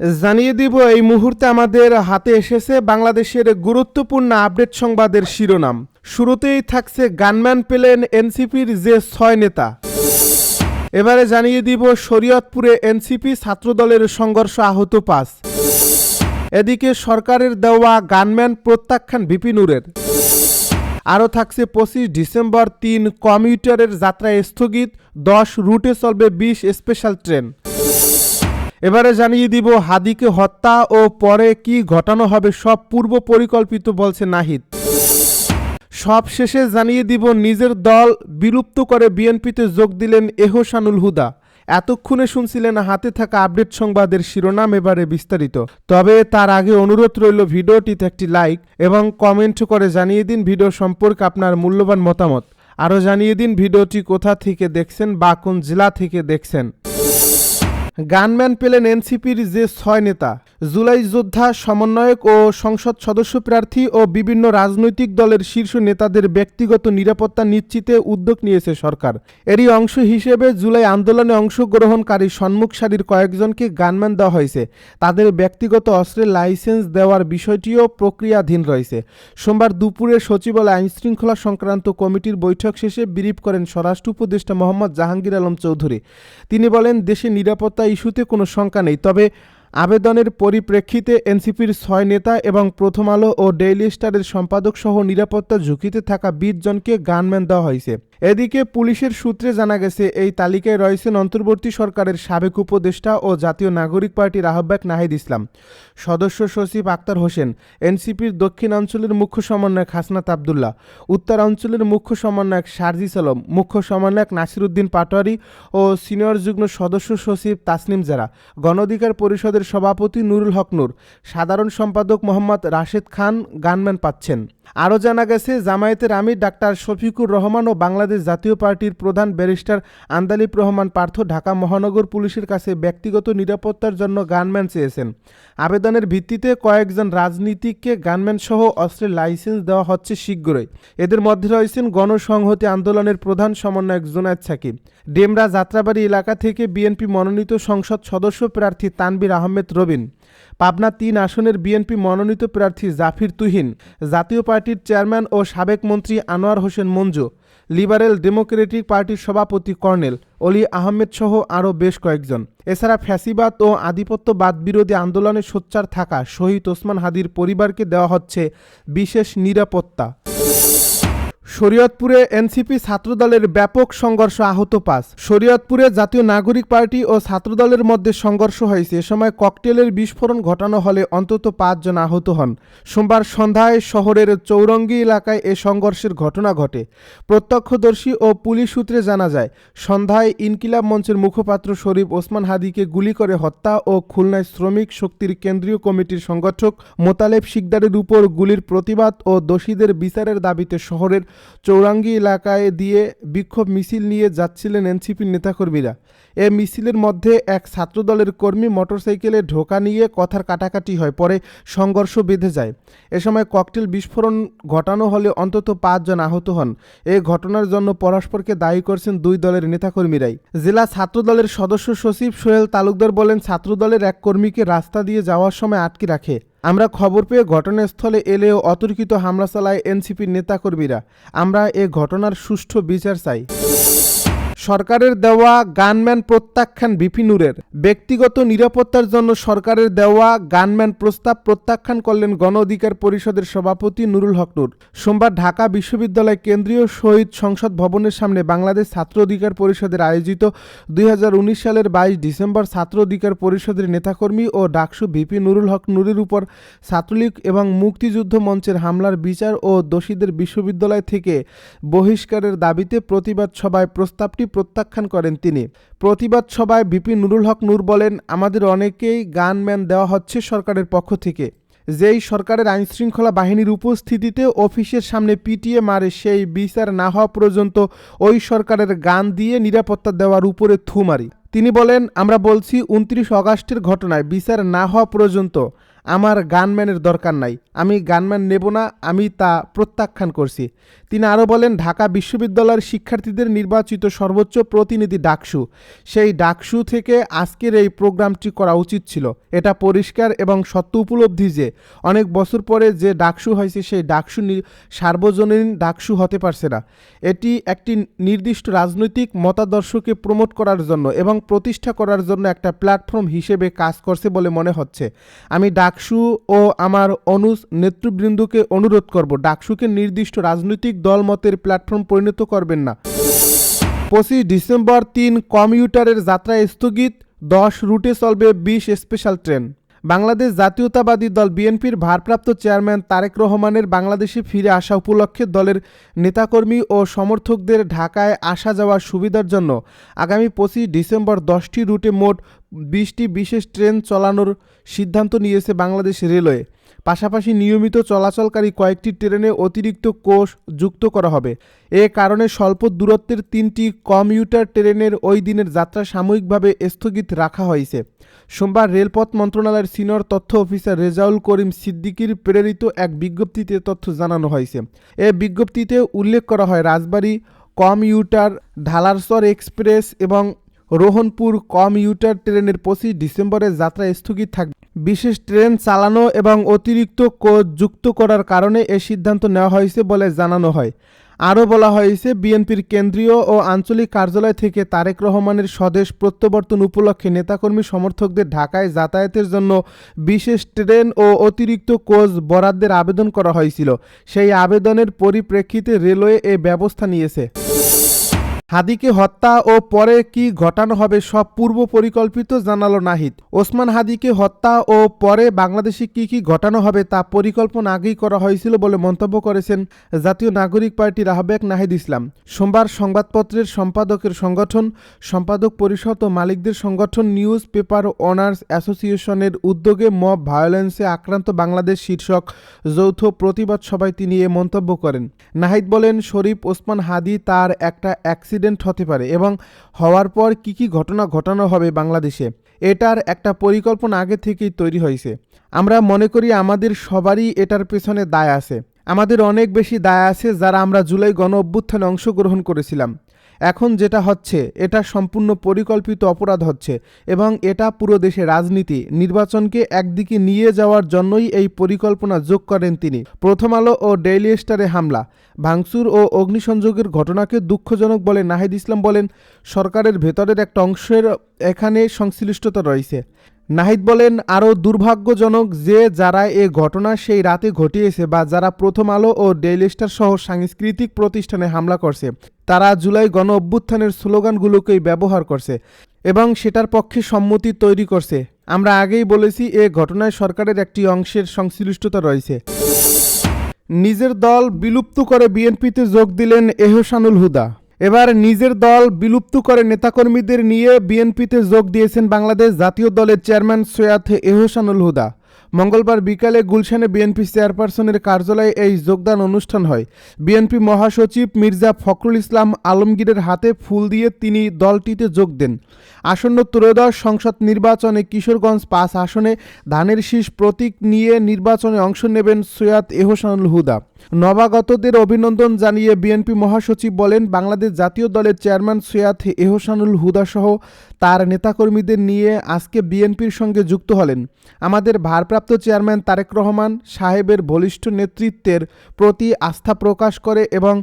জানিয়ে দিব, এই মুহূর্তে আমাদের হাতে এসেছে বাংলাদেশের গুরুত্বপূর্ণ আপডেট সংবাদের শিরোনাম। শুরুতেই থাকছে গানম্যান পেলেন এনসিপির যে ছয় নেতা। এবারে জানিয়ে দিব, শরীয়তপুরে এনসিপি ছাত্রদলের সংঘর্ষ আহত পাঁচ। এদিকে সরকারের দেওয়া গানম্যান প্রত্যাখ্যান বিপিনুরের আরও থাকছে পঁচিশ ডিসেম্বর তিন কমিউটারের যাত্রা স্থগিত, দশ রুটে চলবে বিশ স্পেশাল ট্রেন। এবারে জানিয়ে দিব হাদিকে হত্যা ও পরে কি ঘটানো হবে সব পূর্ব পরিকল্পিত বলছে নাহিদ। সব শেষে জানিয়ে দিব নিজের দল বিলুপ্ত করে বিএনপিতে যোগ দিলেন এহসানুল হুদা। এতক্ষণে শুনছিলেন হাতে থাকা আপডেট সংবাদের শিরোনাম এবারে বিস্তারিত। তবে তার আগে অনুরোধ রইল ভিডিওটিতে একটি লাইক এবং কমেন্ট করে জানিয়ে দিন ভিডিও সম্পর্কে আপনার মূল্যবান মতামত। আরও জানিয়ে দিন ভিডিওটি কোথা থেকে দেখছেন বা কোন জেলা থেকে দেখছেন। গানম্যান পেলেন এনসিপির যে ছয় নেতা। জুলাই যোদ্ধা, সমন্বয়ক ও সংসদ সদস্য প্রার্থী ও বিভিন্ন রাজনৈতিক দলের শীর্ষ নেতাদের ব্যক্তিগত নিরাপত্তা নিশ্চিতে উদ্যোগ নিয়েছে সরকার। এরই অংশ হিসেবে জুলাই আন্দোলনে অংশগ্রহণকারী সম্মুখ সারির কয়েকজনকে গানম্যান দেওয়া হয়েছে। তাদের ব্যক্তিগত অস্ত্রের লাইসেন্স দেওয়ার বিষয়টিও প্রক্রিয়াধীন রয়েছে। সোমবার দুপুরে সচিবালয় আইনশৃঙ্খলা সংক্রান্ত কমিটির বৈঠক শেষে বিরিপ করেন স্বরাষ্ট্র উপদেষ্টা মোহাম্মদ জাহাঙ্গীর আলম চৌধুরী। তিনি বলেন, দেশে নিরাপত্তা ইস্যুতে কোনো শঙ্কা নেই। তবে আবেদনের পরিপ্রেক্ষিতে এনসিপির ছয় নেতা এবং প্রথম আলো ও ডেইলি স্টারের সম্পাদক সহ নিরাপত্তা ঝুঁকিতে থাকা বিশ জনকে গানম্যান দেওয়া হয়েছে। এদিকে পুলিশের সূত্রে জানা গেছে, এই তালিকায় রয়েছেন অন্তর্বর্তী সরকারের সাবেক উপদেষ্টা ও জাতীয় নাগরিক পার্টির আহ্বায়ক নাহিদ ইসলাম, সদস্য সচিব আক্তার হোসেন, এনসিপির দক্ষিণাঞ্চলের মুখ্য সমন্বয়ক হাসনাত আবদুল্লাহ, উত্তরাঞ্চলের মুখ্য সমন্বয়ক শারজিস আলম মুখ্য সমন্বয়ক নাসিরুদ্দিন পাটোয়ারি ও সিনিয়র যুগ্ম সদস্য সচিব তাসনিম জারা গণ অধিকার পরিষদের সভাপতি নুরুল হক নূর, সাধারণ সম্পাদক মোহাম্মদ রাশেদ খান গানম্যান পাচ্ছেন। আরও জানা গেছে, জামায়াতের আমির ডাক্তার শফিকুর রহমান ও বাংলাদেশ জাতীয় পার্টির প্রধান ব্যারিস্টার আন্দালিব রহমান পার্থ ঢাকা মহানগর পুলিশের কাছে ব্যক্তিগত নিরাপত্তার জন্য গানম্যান চেয়েছেন। আবেদনের ভিত্তিতে কয়েকজন রাজনীতিককে গানম্যান সহ অস্ত্রের লাইসেন্স দেওয়া হচ্ছে শীঘ্রই। এদের মধ্যে রয়েছেন গণসংহতি আন্দোলনের প্রধান সমন্বয়ক জুনায়দ সাকিব। ডেমরা যাত্রাবাড়ি এলাকা থেকে বিএনপি মনোনীত সংসদ সদস্য প্রার্থী তানবির আহমেদ রবিন। পাবনা তিন আসনের বিএনপি মনোনীত প্রার্থী জাফির তুহিন, জাতীয় পার্টির চেয়ারম্যান ও সাবেক মন্ত্রী আনোয়ার হোসেন মঞ্জু, লিবারেল ডেমোক্রেটিক পার্টির সভাপতি কর্নেল অলি আহমেদ সহ আরও বেশ কয়েকজন। এছাড়া ফ্যাসিবাদ ও আধিপত্যবাদ বিরোধী আন্দোলনে সোচ্চার থাকা শহীদ ওসমান হাদির পরিবারকে দেওয়া হচ্ছে বিশেষ নিরাপত্তা। শরীয়তপুরে এনসিপি ছাত্রদলের ব্যাপক সংঘর্ষ আহত পাঁচ। শরীয়তপুরে জাতীয় নাগরিক পার্টি ও ছাত্রদলের মধ্যে সংঘর্ষ হয়েছে। এ সময় ককটেলের বিস্ফোরণ ঘটানো হলে অন্তত পাঁচজন আহত হন। সোমবার সন্ধ্যায় শহরের চৌরঙ্গি এলাকায় এ সংঘর্ষের ঘটনা ঘটে। প্রত্যক্ষদর্শী ও পুলিশ সূত্রে জানা যায়, সন্ধ্যায় ইনকিলাব মঞ্চের মুখপাত্র শরীফ ওসমান হাদিকে গুলি করে হত্যা ও খুলনায় শ্রমিক শক্তির কেন্দ্রীয় কমিটির সংগঠক মোতালেব শিকদারের উপর গুলির প্রতিবাদ ও দোষীদের বিচারের দাবিতে শহরের চৌরাঙ্গি এলাকায় দিয়ে বিক্ষোভ মিছিল নিয়ে যাচ্ছিলেন এনসিপির নেতাকর্মীরা। এ মিছিলের মধ্যে এক ছাত্রদলের কর্মী মোটরসাইকেলে ঢোকা নিয়ে কথার কাটাকাটি হয়, পরে সংঘর্ষ বেঁধে যায়। এ সময় ককটেল বিস্ফোরণ ঘটানো হলে অন্তত পাঁচজন আহত হন। এ ঘটনার জন্য পরস্পরকে দায়ী করছেন দুই দলের নেতাকর্মীরাই। জেলা ছাত্রদলের সদস্য সচিব সোহেল তালুকদার বলেন, ছাত্রদলের এক কর্মীকে রাস্তা দিয়ে যাওয়ার সময় আটকে রাখে। আমরা খবর পেয়ে ঘটনাস্থলে এলেও অতর্কিত হামলা চালায় এনসিপির নেতাকর্মীরা। আমরা এ ঘটনার সুষ্ঠু বিচার চাই। সরকারের দেওয়া গানম্যান প্রত্যাখ্যান বিপিনুরের। ব্যক্তিগত নিরাপত্তার জন্য সরকারের দেওয়া গানম্যান প্রস্তাব প্রত্যাখ্যান করলেন গণ অধিকার পরিষদের সভাপতি নুরুল হক নূর। সোমবার ঢাকা বিশ্ববিদ্যালয় কেন্দ্রীয় শহীদ সংসদ ভবনের সামনে বাংলাদেশ ছাত্র অধিকার পরিষদের আয়োজিত দুই হাজার উনিশ সালের বাইশ ডিসেম্বর ছাত্র অধিকার পরিষদের নেতাকর্মী ও ডাকসু ভিপি নুরুল হক নূরের উপর ছাত্রলীগ এবং মুক্তিযুদ্ধ মঞ্চের হামলার বিচার ও দোষীদের বিশ্ববিদ্যালয় থেকে বহিষ্কারের দাবিতে প্রতিবাদ সভায় প্রস্তাবটি প্রত্যাখ্যান করেন তিনি। প্রতিবাদ সভায় বিপি নুরুল হক নূর বলেন, আমাদের অনেকেই গানম্যান দেওয়া হচ্ছে সরকারের পক্ষ থেকে। যেই সরকারের আইনশৃঙ্খলা বাহিনীর উপস্থিতিতে অফিসের সামনে পিটিয়ে মারে সেই বিচার না হওয়া পর্যন্ত ওই সরকারের গান দিয়ে নিরাপত্তা দেওয়ার উপরে থু মারি। তিনি বলেন, আমরা বলছি, উনত্রিশ অগাস্টের ঘটনায় বিচার না হওয়া পর্যন্ত আমার গানম্যানের দরকার নাই। আমি গানম্যান নেব না, আমি তা প্রত্যাখ্যান করছি। তিনি আরও বলেন, ঢাকা বিশ্ববিদ্যালয়ের শিক্ষার্থীদের নির্বাচিত সর্বোচ্চ প্রতিনিধি ডাকসু। সেই ডাকসু থেকে আজকের এই প্রোগ্রামটি করা উচিত ছিল। এটা পরিষ্কার এবং সত্য উপলব্ধি যে, অনেক বছর পরে যে ডাকসু হয়েছে, সেই ডাকসু সার্বজনীন ডাকসু হতে পারছে না। এটি একটি নির্দিষ্ট রাজনৈতিক মতাদর্শকে প্রমোট করার জন্য এবং প্রতিষ্ঠা করার জন্য একটা প্ল্যাটফর্ম হিসেবে কাজ করছে বলে মনে হচ্ছে। আমি ডাকসু ও আমার অনুজ নেতৃবৃন্দকে অনুরোধ করব, ডাকসুকে নির্দিষ্ট রাজনৈতিক দল মতের প্ল্যাটফর্ম পরিণত করবেন না। পঁচিশ ডিসেম্বর তিন কমিউটারের যাত্রা স্থগিত, দশ রুটে চলবে বিশ স্পেশাল ট্রেন। বাংলাদেশ জাতীয়তাবাদী দল বিএনপির ভারপ্রাপ্ত চেয়ারম্যান তারেক রহমানের বাংলাদেশে ফিরে আসা উপলক্ষে দলের নেতাকর্মী ও সমর্থকদের ঢাকায় আসা যাওয়ার সুবিধার জন্য আগামী পঁচিশ ডিসেম্বর দশটি রুটে মোট বিশটি বিশেষ ট্রেন চালানোর সিদ্ধান্ত নিয়েছে বাংলাদেশ রেলওয়ে। পাশাপাশি নিয়মিত চলাচলকারী কয়েকটি ট্রেনে অতিরিক্ত কোষ যুক্ত করা হবে। এ কারণে স্বল্প দূরত্বের তিনটি কমিউটার ট্রেনের ওই দিনের যাত্রা সাময়িকভাবে স্থগিত রাখা হয়েছে। সোমবার রেলপথ মন্ত্রণালয়ের সিনিয়র তথ্য অফিসার রেজাউল করিম সিদ্দিকির প্রেরিত এক বিজ্ঞপ্তিতে তথ্য জানানো হয়েছে। এ বিজ্ঞপ্তিতে উল্লেখ করা হয়, রাজবাড়ী কমিউটার, ঢালারসর এক্সপ্রেস এবং রোহনপুর কমিউটার ট্রেনের পঁচিশ ডিসেম্বরের যাত্রা স্থগিত থাকবে। বিশেষ ট্রেন চালানো এবং অতিরিক্ত কোচ যুক্ত করার কারণে এ সিদ্ধান্ত নেওয়া হয়েছে বলে জানানো হয়। আরও বলা হয়েছে, বিএনপির কেন্দ্রীয় ও আঞ্চলিক কার্যালয় থেকে তারেক রহমানের স্বদেশ প্রত্যাবর্তন উপলক্ষে নেতাকর্মী সমর্থকদের ঢাকায় যাতায়াতের জন্য বিশেষ ট্রেন ও অতিরিক্ত কোচ বরাদ্দের আবেদন করা হয়েছিল। সেই আবেদনের পরিপ্রেক্ষিতে রেলওয়ে এ ব্যবস্থা নিয়েছে। হাদিকে হত্যা ও পরে কি ঘটানো হবে সব পূর্ব পরিকল্পিত জানালো নাহিদ। ওসমান হাদিকে হত্যা ও পরে বাংলাদেশে কি কি ঘটানো হবে তা পরিকল্পনা আগেই করা হয়েছিল বলে মন্তব্য করেছেন জাতীয় নাগরিক পার্টির আহ্বায়ক নাহিদ ইসলাম। সোমবার সংবাদপত্রের সম্পাদকের সংগঠন, সম্পাদক পরিষদ ও মালিকদের সংগঠন নিউজ পেপার অনার্স অ্যাসোসিয়েশনের উদ্যোগে মব ভায়োলেন্সে আক্রান্ত বাংলাদেশ শীর্ষক যৌথ প্রতিবাদ সভায় তিনি এ মন্তব্য করেন। নাহিদ বলেন, শরীফ ওসমান হাদি তার একটা অ্যাক্সিডেন্ট হতে পারে এবং হওয়ার পর কি কি ঘটনা ঘটানো হবে বাংলাদেশে, এটার একটা পরিকল্পনা আগে থেকেই তৈরি হয়েছে। আমরা মনে করি আমাদের সবারই এটার পেছনে দায় আছে। আমাদের অনেক বেশি দায় আছে যারা আমরা জুলাই গণ অভ্যুত্থানে অংশগ্রহণ করেছিলাম। এখন যেটা হচ্ছে, এটা সম্পূর্ণ পরিকল্পিত অপরাধ হচ্ছে এবং এটা পুরো দেশে রাজনীতি। নির্বাচনকে একদিকে নিয়ে যাওয়ার জন্যই এই পরিকল্পনা যোগ করেন তিনি। প্রথম আলো ও ডেইলি স্টারে হামলা। ভাঙচুর ও অগ্নিসংযোগের ঘটনাকে দুঃখজনক বলে নাহিদ ইসলাম বলেন, সরকারের ভেতরের একটা অংশের এখানে সংশ্লিষ্টতা রয়েছে। নাহিদ বলেন, আরও দুর্ভাগ্যজনক যে যারা এ ঘটনা সেই রাতে ঘটিয়েছে বা যারা প্রথম আলো ও ডেইলি স্টার সহ সাংস্কৃতিক প্রতিষ্ঠানে হামলা করছে, তারা জুলাই গণ অভ্যুত্থানের স্লোগানগুলোকেই ব্যবহার করছে এবং সেটার পক্ষে সম্মতি তৈরি করছে। আমরা আগেই বলেছি, এ ঘটনায় সরকারের একটি অংশের সংশ্লিষ্টতা রয়েছে। নিজের দল বিলুপ্ত করে বিএনপিতে যোগ দিলেন এহসানুল হুদা। এবার নিজের দল বিলুপ্ত করে নেতাকর্মীদের নিয়ে বিএনপিতে যোগ দিয়েছেন বাংলাদেশ জাতীয় দলের চেয়ারম্যান সৈয়দ এহসানুল হুদা। মঙ্গলবার বিকালে গুলশানে বিএনপি চেয়ারপারসনের কার্যালয়ে এই যোগদান অনুষ্ঠান হয়। বিএনপি মহাসচিব মির্জা ফখরুল ইসলাম আলমগীরের হাতে ফুল দিয়ে তিনি দলটিতে যোগ দেন। আসন্ন ত্রয়োদশ সংসদ নির্বাচনে কিশোরগঞ্জ পাঁচ আসনে ধানের শীষ প্রতীক নিয়ে নির্বাচনে অংশ নেবেন সৈয়দ এহসানুল হুদা। নবাগতদের অভিনন্দন জানিয়ে বিএনপি মহাসচিব বলেন, বাংলাদেশ জাতীয় দলের চেয়ারম্যান সৈয়দ এহসানুল হুদা সহ তার নেতাকর্মীদের নিয়ে আজকে বিএনপির সঙ্গে যুক্ত হলেন। আমাদের ভারপ্রাপ্ত চেয়ারম্যান তারেক রহমান সাহেবের বলিষ্ঠ নেতৃত্বের প্রতি আস্থা প্রকাশ করে এবং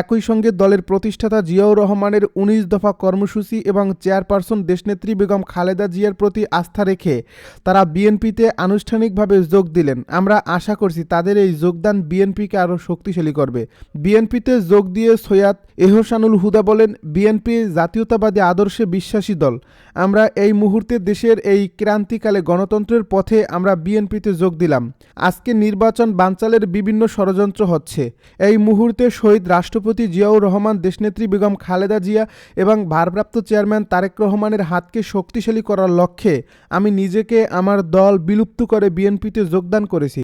একই সঙ্গে দলের প্রতিষ্ঠাতা জিয়াউর রহমানের উনিশ দফা কর্মসূচি এবং চেয়ারপারসন দেশনেত্রী বেগম খালেদা জিয়ার প্রতি আস্থা রেখে তারা বিএনপিতে আনুষ্ঠানিকভাবে যোগ দিলেন। আমরা আশা করছি তাদের এই যোগদান বিএনপিকে আরও শক্তিশালী করবে। বিএনপিতে যোগ দিয়ে সৈয়াদ এহসানুল হুদা বলেন, বিএনপি জাতীয়তাবাদী আদর্শে বিশ্বাসী দল। আমরা এই মুহূর্তে দেশের এই ক্রান্তিকালে গণতন্ত্রের পথে আমরা বিএনপিতে যোগ দিলাম। আজকে নির্বাচন বানচালের বিভিন্ন ষড়যন্ত্র হচ্ছে। এই মুহূর্তে শহীদ রাষ্ট্রপতি জিয়াউর রহমান, দেশনেত্রী বেগম খালেদা জিয়া এবং ভারপ্রাপ্ত চেয়ারম্যান তারেক রহমানের হাতকে শক্তিশালী করার লক্ষ্যে আমি নিজেকে আমার দল বিলুপ্ত করে বিএনপিতে যোগদান করেছি।